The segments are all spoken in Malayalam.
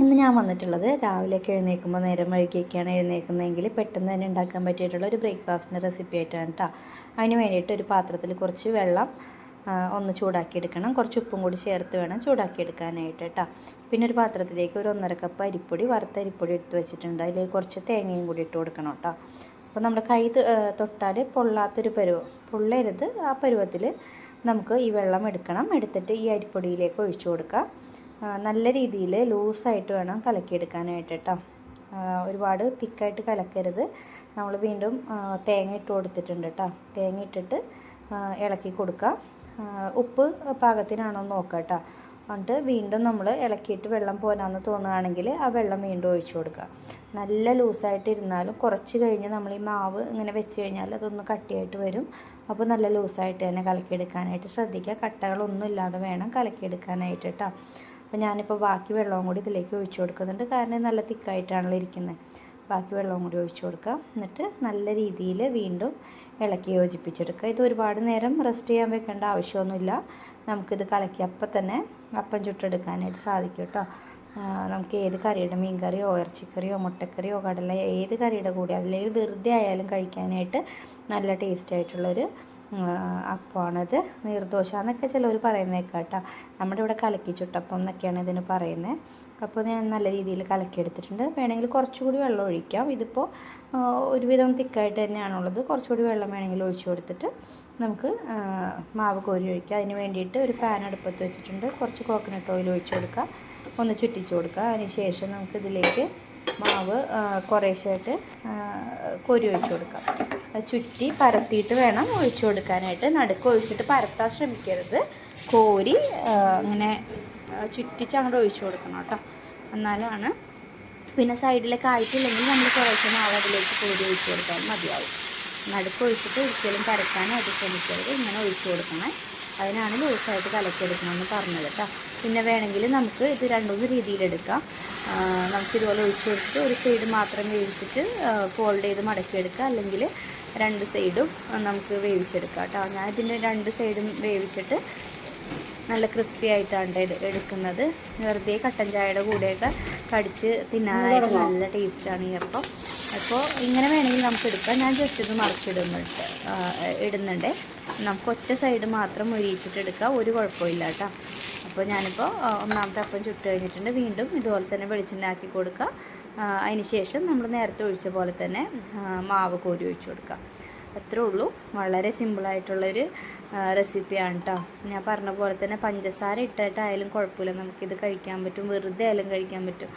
ഇന്ന് ഞാൻ വന്നിട്ടുള്ളത് രാവിലെയൊക്കെ എഴുന്നേൽക്കുമ്പോൾ നേരം വഴുകിയൊക്കെയാണ് എഴുന്നേൽക്കുന്നതെങ്കിൽ പെട്ടെന്ന് തന്നെ ഉണ്ടാക്കാൻ പറ്റിയിട്ടുള്ള ഒരു ബ്രേക്ക്ഫാസ്റ്റിന്റെ റെസിപ്പി ആയിട്ടാണ് കേട്ടോ അതിന് വേണ്ടിയിട്ട് ഒരു പാത്രത്തിൽ കുറച്ച് വെള്ളം ഒന്ന് ചൂടാക്കിയെടുക്കണം. കുറച്ച് ഉപ്പും കൂടി ചേർത്ത് വേണം ചൂടാക്കിയെടുക്കാനായിട്ട് കേട്ടോ പിന്നെ ഒരു പാത്രത്തിലേക്ക് ഒരു ഒന്നര കപ്പ് അരിപ്പൊടി വറുത്ത അരിപ്പൊടി എടുത്ത് വെച്ചിട്ടുണ്ട്. അതിലേക്ക് കുറച്ച് തേങ്ങയും കൂടി ഇട്ട് കൊടുക്കണം കേട്ടോ അപ്പോൾ നമ്മുടെ കൈ തൊട്ടാൽ പൊള്ളാത്തൊരു പരുവം പൊള്ളരുത്. ആ പരുവത്തിൽ നമുക്ക് ഈ വെള്ളം എടുക്കണം. എടുത്തിട്ട് ഈ അരിപ്പൊടിയിലേക്ക് ഒഴിച്ചു കൊടുക്കാം. നല്ല രീതിയിൽ ലൂസായിട്ട് വേണം കലക്കിയെടുക്കാനായിട്ട് കേട്ടോ ഒരുപാട് തിക്കായിട്ട് കലക്കരുത്. നമ്മൾ വീണ്ടും തേങ്ങ ഇട്ട് കൊടുത്തിട്ടുണ്ട് കേട്ടോ തേങ്ങ ഇട്ടിട്ട് ഇളക്കി കൊടുക്കുക ഉപ്പ് പാകത്തിനാണോ നോക്കുക കേട്ടോ എന്നിട്ട് വീണ്ടും നമ്മൾ ഇളക്കിയിട്ട് വെള്ളം പോരാന്ന് തോന്നുകയാണെങ്കിൽ ആ വെള്ളം വീണ്ടും ഒഴിച്ചു കൊടുക്കുക. നല്ല ലൂസായിട്ട് ഇരുന്നാലും കുറച്ച് കഴിഞ്ഞ് നമ്മൾ ഈ മാവ് ഇങ്ങനെ വെച്ച് കഴിഞ്ഞാൽ അതൊന്ന് കട്ടിയായിട്ട് വരും. അപ്പോൾ നല്ല ലൂസായിട്ട് തന്നെ കലക്കിയെടുക്കാനായിട്ട് ശ്രദ്ധിക്കുക. കട്ടകളൊന്നും ഇല്ലാതെ വേണം കലക്കിയെടുക്കാനായിട്ട് കേട്ടോ അപ്പോൾ ഞാനിപ്പോൾ ബാക്കി വെള്ളവും കൂടി ഇതിലേക്ക് ഒഴിച്ചു കൊടുക്കുന്നുണ്ട്. കാരണം നല്ല തിക്കായിട്ടാണല്ലോ ഇരിക്കുന്നത് ബാക്കി വെള്ളവും കൂടി ഒഴിച്ചു കൊടുക്കുക എന്നിട്ട് നല്ല രീതിയിൽ വീണ്ടും ഇളക്കി യോജിപ്പിച്ചെടുക്കുക. ഇത് ഒരുപാട് നേരം റെസ്റ്റ് ചെയ്യാൻ വെക്കേണ്ട ആവശ്യമൊന്നുമില്ല. നമുക്കിത് കലക്കി അപ്പം തന്നെ അപ്പം ചുട്ടെടുക്കാനായിട്ട് സാധിക്കും കേട്ടോ. നമുക്ക് ഏത് കറിയുടെ മീൻ കറിയോ ഇറച്ചിക്കറിയോ മുട്ടക്കറിയോ കടല ഏത് കറിയുടെ കൂടെ അതിലേക്ക് വെറുതെ ആയാലും കഴിക്കാനായിട്ട് നല്ല ടേസ്റ്റ് ആയിട്ടുള്ളൊരു അപ്പമാണിത് നീർദോശ എന്നൊക്കെ ചിലർ പറയുന്നത് കേട്ടോ നമ്മുടെ ഇവിടെ കലക്കി ചുട്ടപ്പം എന്നൊക്കെയാണ് ഇതിന് പറയുന്നത് അപ്പോൾ ഞാൻ നല്ല രീതിയിൽ കലക്കിയെടുത്തിട്ടുണ്ട്. വേണമെങ്കിൽ കുറച്ചുകൂടി വെള്ളം ഒഴിക്കാം. ഇതിപ്പോൾ ഒരുവിധം തിക്കായിട്ട് തന്നെയാണുള്ളത്. കുറച്ചുകൂടി വെള്ളം വേണമെങ്കിൽ ഒഴിച്ചു കൊടുത്തിട്ട് നമുക്ക് മാവ് കോരി ഒഴിക്കാം. അതിന് വേണ്ടിയിട്ട് ഒരു പാൻ അടുപ്പത്ത് വെച്ചിട്ടുണ്ട്. കുറച്ച് കോക്കനട്ട് ഓയിൽ ഒഴിച്ചു കൊടുക്കുക ഒന്ന് ചുറ്റിച്ച് കൊടുക്കുക അതിന് ശേഷം നമുക്കിതിലേക്ക് മാവ് കുറേശ്ശായിട്ട് കോരി ഒഴിച്ചു കൊടുക്കാം. ചുറ്റി പരത്തിയിട്ട് വേണം ഒഴിച്ചു കൊടുക്കാനായിട്ട്. നടുക്ക് ഒഴിച്ചിട്ട് പരത്താൻ ശ്രമിക്കരുത്. കോരി അങ്ങനെ ചുറ്റിച്ച് അങ്ങോട്ട് ഒഴിച്ചു കൊടുക്കണം കേട്ടോ. എന്നാലാണ് പിന്നെ സൈഡിലൊക്കെ ആയിട്ടില്ലെങ്കിൽ നമ്മൾ കുറേശ്ശെ മാവ് അതിലേക്ക് കോരി ഒഴിച്ചു കൊടുത്താൽ മതിയാവും. നടുക്ക് ഒഴിച്ചിട്ട് ഒരിക്കലും പരത്താനായിട്ട് ശ്രമിക്കരുത്. ഇങ്ങനെ ഒഴിച്ചു കൊടുക്കണം. അതിനാണ് ലൂസായിട്ട് കലക്കിയെടുക്കണമെന്ന് പറഞ്ഞത് കേട്ടോ. പിന്നെ വേണമെങ്കിൽ നമുക്ക് ഇത് രണ്ടുമൂന്ന് രീതിയിലെടുക്കാം. നമുക്ക് ഇതുപോലെ ഒഴിച്ച് കൊടുത്ത് ഒരു സൈഡ് മാത്രം വേവിച്ചിട്ട് ഫോൾഡ് ചെയ്ത് മടക്കിയെടുക്കുക. അല്ലെങ്കിൽ രണ്ട് സൈഡും നമുക്ക് വേവിച്ചെടുക്കാം കേട്ടോ. ഞാൻ ഇതിന്റെ രണ്ട് സൈഡും വേവിച്ചിട്ട് നല്ല ക്രിസ്പി ആയിട്ടാണ് എടുക്കുന്നത്. വെറുതെ കട്ടൻ ചായയുടെ കൂടെയൊക്കെ കടിച്ച് തിന്നാനായിട്ട് നല്ല ടേസ്റ്റാണ് ഈ അപ്പം. അപ്പോൾ ഇങ്ങനെ വേണമെങ്കിൽ നമുക്ക് എടുക്കാം. ഞാൻ ജസ്റ്റ് ഇത് മറിച്ചിടുന്നുണ്ട് ഇടുന്നുണ്ട്. നമുക്ക് ഒറ്റ സൈഡ് മാത്രം ഒരിച്ചിട്ട് എടുക്കാം. ഒരു കുഴപ്പമില്ല കേട്ടോ. അപ്പോൾ ഞാനിപ്പോൾ ഒന്നാമത്തെ അപ്പം ചുട്ട് കഴിഞ്ഞിട്ടുണ്ട്. വീണ്ടും ഇതുപോലെ തന്നെ വെളിച്ചെണ്ണ ആക്കി കൊടുക്കുക അതിന് ശേഷം നമ്മൾ നേരത്തെ ഒഴിച്ച പോലെ തന്നെ മാവ് കോരി ഒഴിച്ചു കൊടുക്കുക. അത്രേ ഉള്ളൂ. വളരെ സിമ്പിളായിട്ടുള്ളൊരു റെസിപ്പിയാണ് കേട്ടോ ഞാൻ പറഞ്ഞ പോലെ തന്നെ പഞ്ചസാര ഇട്ടിട്ടായാലും കുഴപ്പമില്ല. നമുക്കിത് കഴിക്കാൻ പറ്റും. വെറുതെ ആയാലും കഴിക്കാൻ പറ്റും.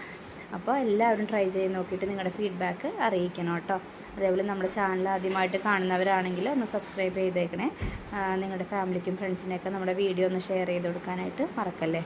അപ്പോൾ എല്ലാവരും ട്രൈ ചെയ്ത് നോക്കിയിട്ട് നിങ്ങളുടെ ഫീഡ്ബാക്ക് അറിയിക്കണം കേട്ടോ. അതേപോലെ നമ്മുടെ ചാനൽ ആദ്യമായിട്ട് കാണുന്നവരാണെങ്കിൽ ഒന്ന് സബ്സ്ക്രൈബ് ചെയ്തേക്കണേ. നിങ്ങളുടെ ഫാമിലിക്കും ഫ്രണ്ട്സിനെയൊക്കെ നമ്മുടെ വീഡിയോ ഒന്ന് ഷെയർ ചെയ്ത് കൊടുക്കാനായിട്ട് മറക്കല്ലേ?